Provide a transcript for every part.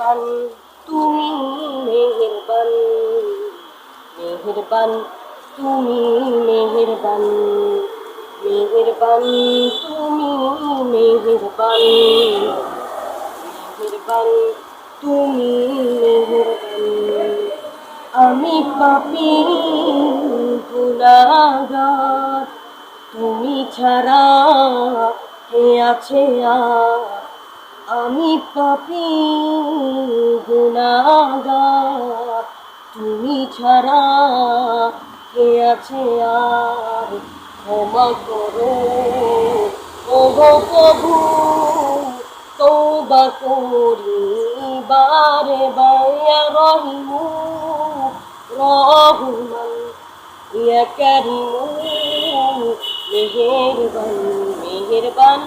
মেহেরবান তুমি মেহেরবান। মেহেরবান, তুমি মেহেরবান। মেহেরবান, তুমি মেহেরবান। মেহেরবান, তুমি মেহেরবান। আমি পাপি গুনাগার তুমি ছাড়া কে আছে আর? আমি পাপি গুনাগার তুমি ছাড়া কে আছে আর? ক্ষমা করো। ও প্রভু তৌবা করি, বারে বায়া রহিমু, রহমান ইয়া কারিমু মেহেরবান মেহেরবান,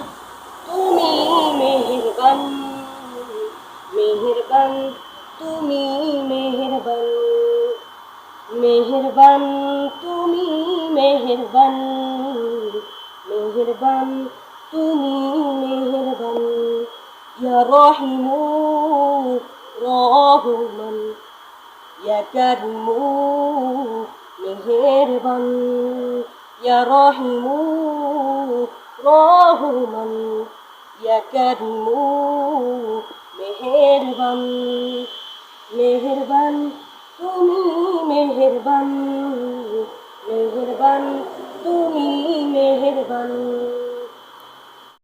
তুমি মেহেরবান তুমি মেহেরবান মেহেরবান, তুমি মেহেরবান মেহেরবান, তুমি মেহেরবান, ইয়া রহিমু রহমান, ইয়া কারিমু মেহেরবান, ইয়া রহিমু রহমান। ইয়া কারিমু মেহেরবান মেহেরবান তুমি মেহেরবান মেহেরবান তুমি মেহেরবান